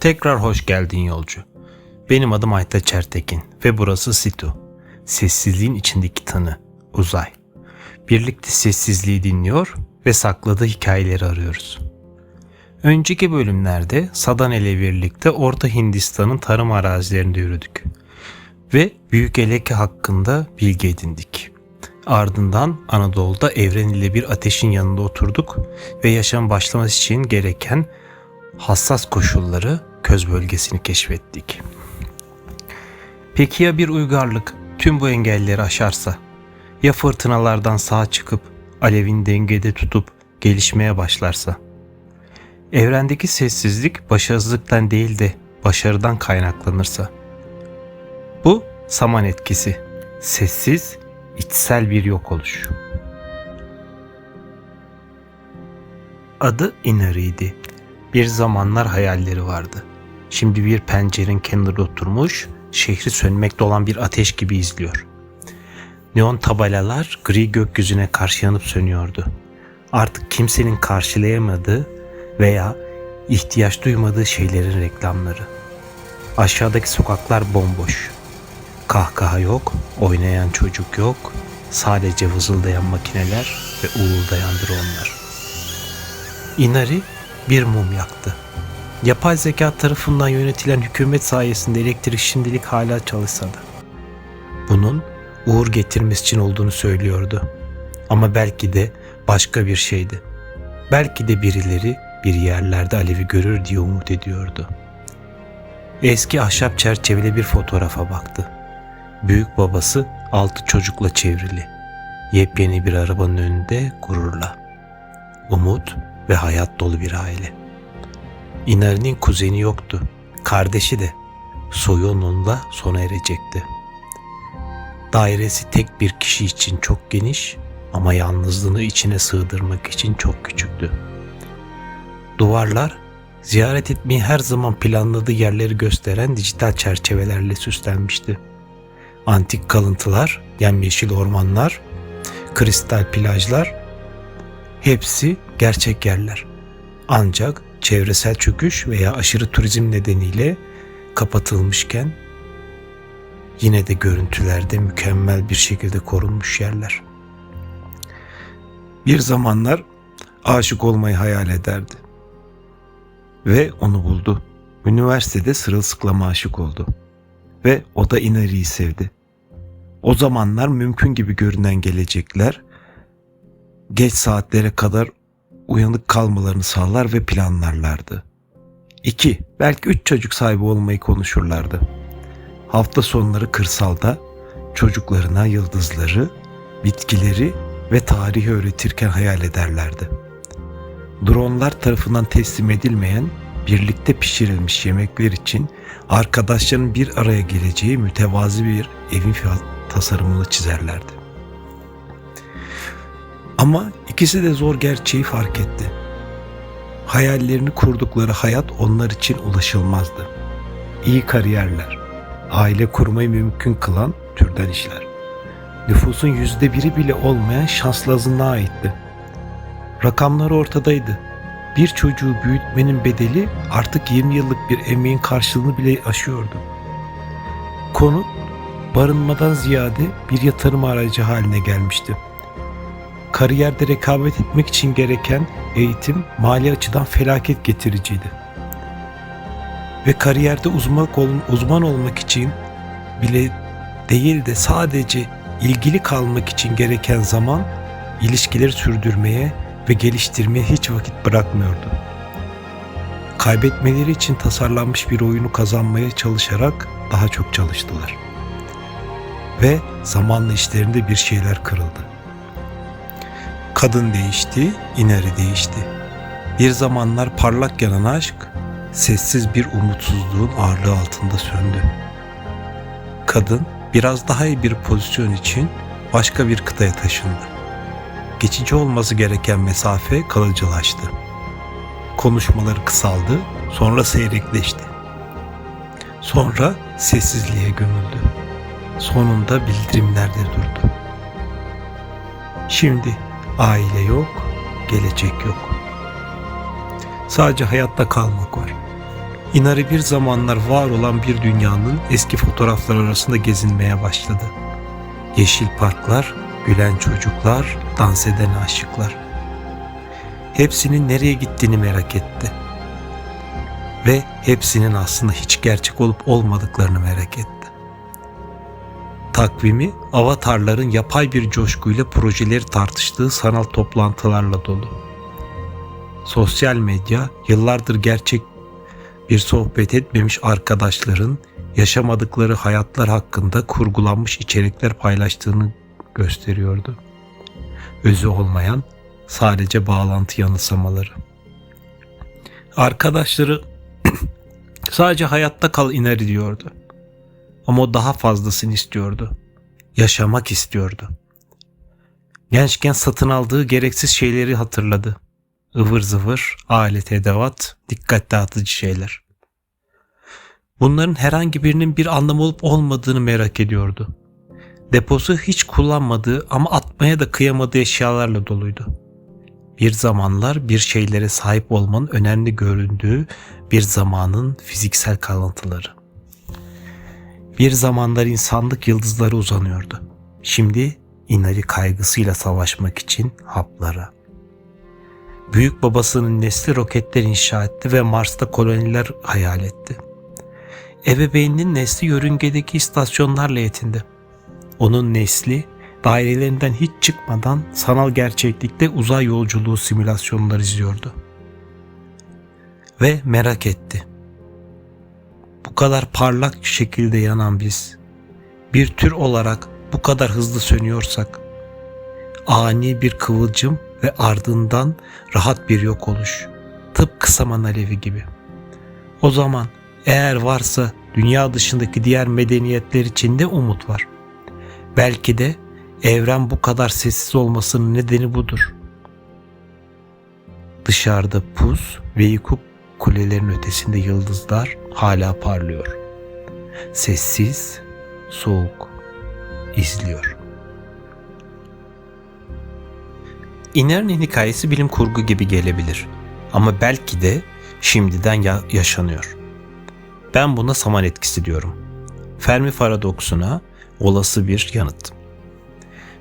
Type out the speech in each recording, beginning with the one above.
Tekrar hoş geldin yolcu. Benim adım Ayta Çertekin ve burası Situ. Sessizliğin içindeki tanı, uzay. Birlikte sessizliği dinliyor ve sakladığı hikayeleri arıyoruz. Önceki bölümlerde Sadan ile birlikte Orta Hindistan'ın tarım arazilerinde yürüdük. Ve Büyük Eleke hakkında bilgi edindik. Ardından Anadolu'da evren ile bir ateşin yanında oturduk ve yaşam başlaması için gereken hassas koşulları köz bölgesini keşfettik. Peki ya bir uygarlık tüm bu engelleri aşarsa? Ya fırtınalardan sağ çıkıp alevin dengede tutup gelişmeye başlarsa? Evrendeki sessizlik başarısızlıktan değil de başarıdan kaynaklanırsa? Bu saman etkisi. Sessiz, içsel bir yok oluş. Adı Inari'ydi. Bir zamanlar hayalleri vardı. Şimdi bir pencerenin kenarında oturmuş, şehri sönmekte olan bir ateş gibi izliyor. Neon tabelalar gri gökyüzüne karşı yanıp sönüyordu. Artık kimsenin karşılayamadığı veya ihtiyaç duymadığı şeylerin reklamları. Aşağıdaki sokaklar bomboş. Kahkaha yok, oynayan çocuk yok, sadece vızıldayan makineler ve uğuldayan dronlar. Inari bir mum yaktı. Yapay zeka tarafından yönetilen hükümet sayesinde elektrik şimdilik hala çalışsa da. Bunun uğur getirmesi için olduğunu söylüyordu. Ama belki de başka bir şeydi. Belki de birileri bir yerlerde alevi görür diye umut ediyordu. Eski ahşap çerçeveli bir fotoğrafa baktı. Büyük babası altı çocukla çevrili. Yepyeni bir arabanın önünde gururla. Umut ve hayat dolu bir aile. İnari'nin kuzeni yoktu. Kardeşi de. Soyu onunla sona erecekti. Dairesi tek bir kişi için çok geniş ama yalnızlığını içine sığdırmak için çok küçüktü. Duvarlar ziyaret etmeyi her zaman planladığı yerleri gösteren dijital çerçevelerle süslenmişti. Antik kalıntılar, yemyeşil ormanlar, kristal plajlar hepsi gerçek yerler. Ancak çevresel çöküş veya aşırı turizm nedeniyle kapatılmışken yine de görüntülerde mükemmel bir şekilde korunmuş yerler. Bir zamanlar aşık olmayı hayal ederdi. Ve onu buldu. Üniversitede sırılsıklama aşık oldu. Ve o da Inari'yi sevdi. O zamanlar mümkün gibi görünen gelecekler geç saatlere kadar uyanık kalmalarını sağlar ve planlarlardı. 2. Belki 3 çocuk sahibi olmayı konuşurlardı. Hafta sonları kırsalda çocuklarına yıldızları, bitkileri ve tarihi öğretirken hayal ederlerdi. Dronlar tarafından teslim edilmeyen birlikte pişirilmiş yemekler için arkadaşların bir araya geleceği mütevazi bir evin tasarımını çizerlerdi. Ama ikisi de zor gerçeği fark etti. Hayallerini kurdukları hayat onlar için ulaşılmazdı. İyi kariyerler, aile kurmayı mümkün kılan türden işler. Nüfusun yüzde biri bile olmayan şanslı azınlığa aitti. Rakamlar ortadaydı. Bir çocuğu büyütmenin bedeli artık 20 yıllık bir emeğin karşılığını bile aşıyordu. Konu barınmadan ziyade bir yatırım aracı haline gelmişti kariyerde rekabet etmek için gereken eğitim mali açıdan felaket getiriciydi. Ve kariyerde uzman, uzman olmak için bile değil de sadece ilgili kalmak için gereken zaman ilişkileri sürdürmeye ve geliştirmeye hiç vakit bırakmıyordu. Kaybetmeleri için tasarlanmış bir oyunu kazanmaya çalışarak daha çok çalıştılar. Ve zamanla işlerinde bir şeyler kırıldı. Kadın değişti, ineri değişti. Bir zamanlar parlak yanan aşk, sessiz bir umutsuzluğun ağırlığı altında söndü. Kadın biraz daha iyi bir pozisyon için başka bir kıtaya taşındı. Geçici olması gereken mesafe kalıcılaştı. Konuşmaları kısaldı, sonra seyrekleşti. Sonra sessizliğe gömüldü. Sonunda bildirimlerde durdu. Şimdi Aile yok, gelecek yok. Sadece hayatta kalmak var. Inari bir zamanlar var olan bir dünyanın eski fotoğraflar arasında gezinmeye başladı. Yeşil parklar, gülen çocuklar, dans eden aşıklar. Hepsinin nereye gittiğini merak etti. Ve hepsinin aslında hiç gerçek olup olmadıklarını merak etti. Takvimi avatarların yapay bir coşkuyla projeleri tartıştığı sanal toplantılarla dolu. Sosyal medya yıllardır gerçek bir sohbet etmemiş arkadaşların yaşamadıkları hayatlar hakkında kurgulanmış içerikler paylaştığını gösteriyordu. Özü olmayan sadece bağlantı yanılsamaları. Arkadaşları sadece hayatta kal ineri diyordu. Ama o daha fazlasını istiyordu. Yaşamak istiyordu. Gençken satın aldığı gereksiz şeyleri hatırladı. ıvır zıvır, alet edevat, dikkat dağıtıcı şeyler. Bunların herhangi birinin bir anlamı olup olmadığını merak ediyordu. Deposu hiç kullanmadığı ama atmaya da kıyamadığı eşyalarla doluydu. Bir zamanlar bir şeylere sahip olmanın önemli göründüğü bir zamanın fiziksel kalıntıları. Bir zamanlar insanlık yıldızları uzanıyordu. Şimdi inari kaygısıyla savaşmak için haplara. Büyük babasının nesli roketler inşa etti ve Mars'ta koloniler hayal etti. Ebeveyninin nesli yörüngedeki istasyonlarla yetindi. Onun nesli dairelerinden hiç çıkmadan sanal gerçeklikte uzay yolculuğu simülasyonları izliyordu. Ve merak etti. Kadar parlak şekilde yanan biz, bir tür olarak bu kadar hızlı sönüyorsak, ani bir kıvılcım ve ardından rahat bir yok oluş, tıpkı saman alevi gibi. O zaman eğer varsa dünya dışındaki diğer medeniyetler için de umut var. Belki de evren bu kadar sessiz olmasının nedeni budur. Dışarıda pus ve yıkık kulelerin ötesinde yıldızlar hala parlıyor. Sessiz, soğuk, izliyor. İner'in hikayesi bilim kurgu gibi gelebilir. Ama belki de şimdiden ya- yaşanıyor. Ben buna saman etkisi diyorum. Fermi paradoksuna olası bir yanıt.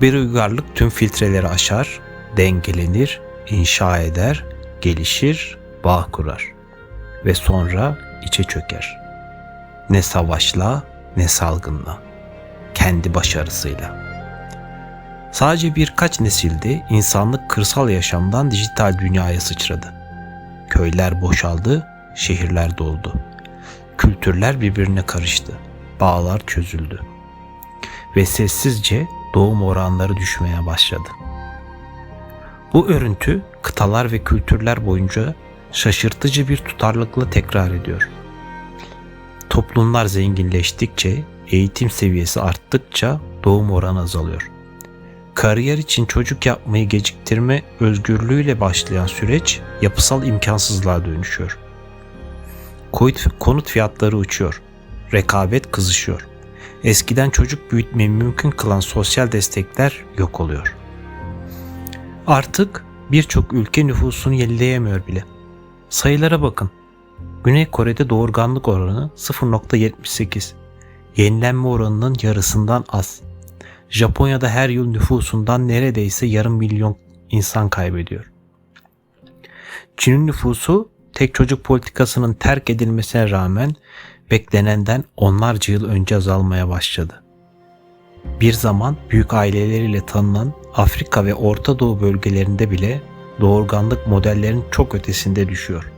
Bir uygarlık tüm filtreleri aşar, dengelenir, inşa eder, gelişir, bağ kurar ve sonra içe çöker. Ne savaşla ne salgınla, kendi başarısıyla. Sadece birkaç nesilde insanlık kırsal yaşamdan dijital dünyaya sıçradı. Köyler boşaldı, şehirler doldu. Kültürler birbirine karıştı. Bağlar çözüldü. Ve sessizce doğum oranları düşmeye başladı. Bu örüntü kıtalar ve kültürler boyunca şaşırtıcı bir tutarlılıkla tekrar ediyor. Toplumlar zenginleştikçe, eğitim seviyesi arttıkça doğum oranı azalıyor. Kariyer için çocuk yapmayı geciktirme özgürlüğüyle başlayan süreç yapısal imkansızlığa dönüşüyor. Konut fiyatları uçuyor. Rekabet kızışıyor. Eskiden çocuk büyütmeyi mümkün kılan sosyal destekler yok oluyor. Artık birçok ülke nüfusunu yenileyemiyor bile. Sayılara bakın. Güney Kore'de doğurganlık oranı 0.78. Yenilenme oranının yarısından az. Japonya'da her yıl nüfusundan neredeyse yarım milyon insan kaybediyor. Çin'in nüfusu tek çocuk politikasının terk edilmesine rağmen beklenenden onlarca yıl önce azalmaya başladı. Bir zaman büyük aileleriyle tanınan Afrika ve Orta Doğu bölgelerinde bile doğurganlık modellerin çok ötesinde düşüyor.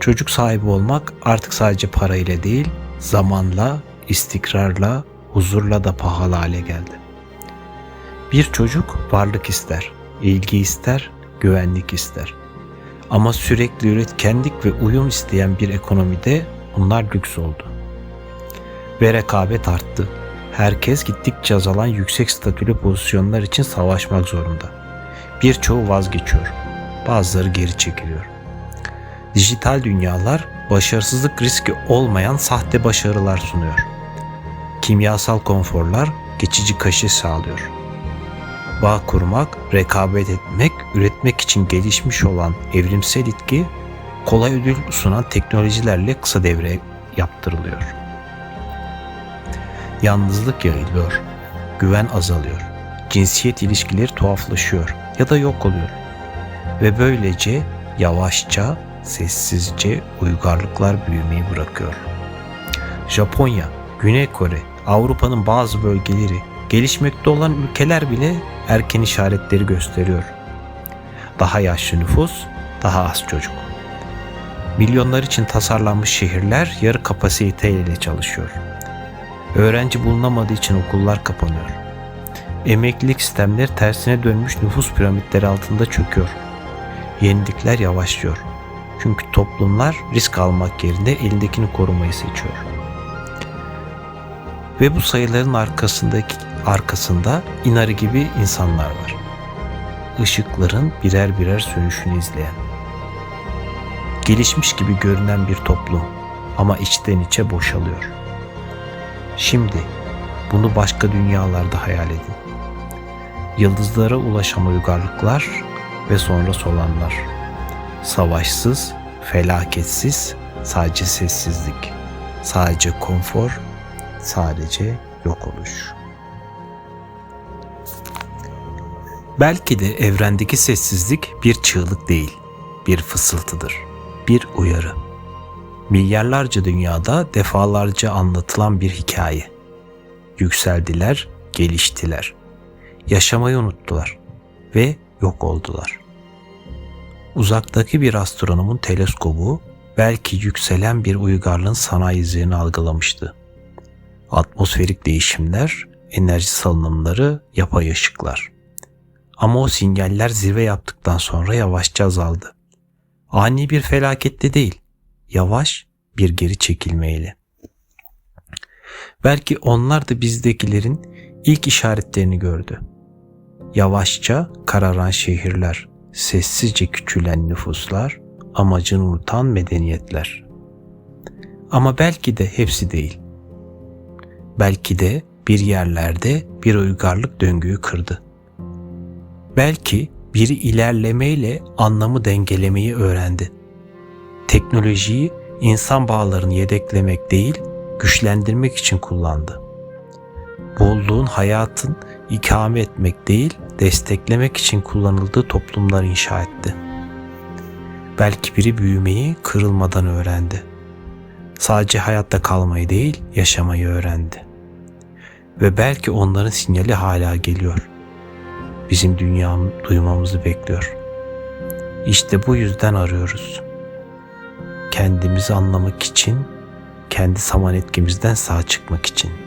Çocuk sahibi olmak artık sadece parayla değil, zamanla, istikrarla, huzurla da pahalı hale geldi. Bir çocuk varlık ister, ilgi ister, güvenlik ister. Ama sürekli üretkenlik ve uyum isteyen bir ekonomide bunlar lüks oldu. Ve rekabet arttı. Herkes gittikçe azalan yüksek statülü pozisyonlar için savaşmak zorunda. Birçoğu vazgeçiyor. Bazıları geri çekiliyor. Dijital dünyalar başarısızlık riski olmayan sahte başarılar sunuyor. Kimyasal konforlar geçici kaşı sağlıyor. Bağ kurmak, rekabet etmek, üretmek için gelişmiş olan evrimsel itki kolay ödül sunan teknolojilerle kısa devre yaptırılıyor. Yalnızlık yayılıyor, güven azalıyor, cinsiyet ilişkileri tuhaflaşıyor ya da yok oluyor. Ve böylece yavaşça, sessizce uygarlıklar büyümeyi bırakıyor. Japonya, Güney Kore, Avrupa'nın bazı bölgeleri, gelişmekte olan ülkeler bile erken işaretleri gösteriyor. Daha yaşlı nüfus, daha az çocuk. Milyonlar için tasarlanmış şehirler yarı kapasiteyle çalışıyor. Öğrenci bulunamadığı için okullar kapanıyor. Emeklilik sistemleri tersine dönmüş nüfus piramitleri altında çöküyor. Yenilikler yavaşlıyor. Çünkü toplumlar risk almak yerine elindekini korumayı seçiyor. Ve bu sayıların arkasındaki arkasında Inari gibi insanlar var. Işıkların birer birer sönüşünü izleyen. Gelişmiş gibi görünen bir toplum ama içten içe boşalıyor. Şimdi bunu başka dünyalarda hayal edin. Yıldızlara ulaşan uygarlıklar ve sonra solanlar. Savaşsız, felaketsiz, sadece sessizlik. Sadece konfor, sadece yok oluş. Belki de evrendeki sessizlik bir çığlık değil, bir fısıltıdır, bir uyarı. Milyarlarca dünyada defalarca anlatılan bir hikaye. Yükseldiler, geliştiler. Yaşamayı unuttular ve yok oldular. Uzaktaki bir astronomun teleskobu belki yükselen bir uygarlığın sanayi izlerini algılamıştı. Atmosferik değişimler, enerji salınımları, yapay ışıklar. Ama o sinyaller zirve yaptıktan sonra yavaşça azaldı. Ani bir felakette değil, yavaş bir geri çekilmeyle. Belki onlar da bizdekilerin ilk işaretlerini gördü. Yavaşça kararan şehirler, sessizce küçülen nüfuslar, amacını unutan medeniyetler. Ama belki de hepsi değil. Belki de bir yerlerde bir uygarlık döngüyü kırdı. Belki biri ilerlemeyle anlamı dengelemeyi öğrendi. Teknolojiyi insan bağlarını yedeklemek değil, güçlendirmek için kullandı. Bolluğun hayatın ikame etmek değil, desteklemek için kullanıldığı toplumlar inşa etti. Belki biri büyümeyi kırılmadan öğrendi. Sadece hayatta kalmayı değil, yaşamayı öğrendi. Ve belki onların sinyali hala geliyor. Bizim dünyam duymamızı bekliyor. İşte bu yüzden arıyoruz. Kendimizi anlamak için, kendi saman etkimizden sağ çıkmak için.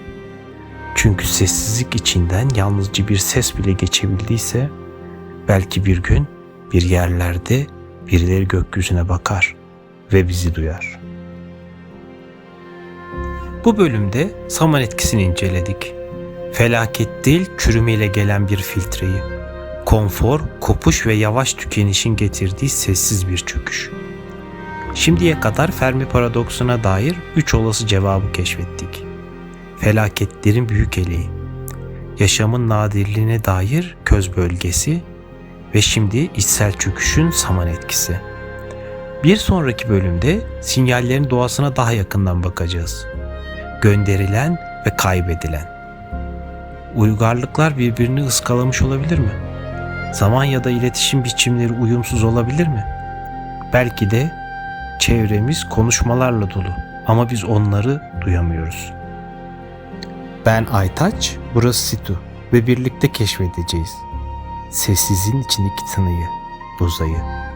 Çünkü sessizlik içinden yalnızca bir ses bile geçebildiyse belki bir gün bir yerlerde birileri gökyüzüne bakar ve bizi duyar. Bu bölümde saman etkisini inceledik. Felaket değil, çürümeyle gelen bir filtreyi. Konfor, kopuş ve yavaş tükenişin getirdiği sessiz bir çöküş. Şimdiye kadar Fermi paradoksuna dair üç olası cevabı keşfettik. Felaketlerin büyük eleği, yaşamın nadirliğine dair köz bölgesi ve şimdi içsel çöküşün saman etkisi. Bir sonraki bölümde sinyallerin doğasına daha yakından bakacağız. Gönderilen ve kaybedilen. Uygarlıklar birbirini ıskalamış olabilir mi? Zaman ya da iletişim biçimleri uyumsuz olabilir mi? Belki de çevremiz konuşmalarla dolu ama biz onları duyamıyoruz. Ben Aytaç, burası Situ ve birlikte keşfedeceğiz. Sessizliğin içindeki tınıyı, buzayı.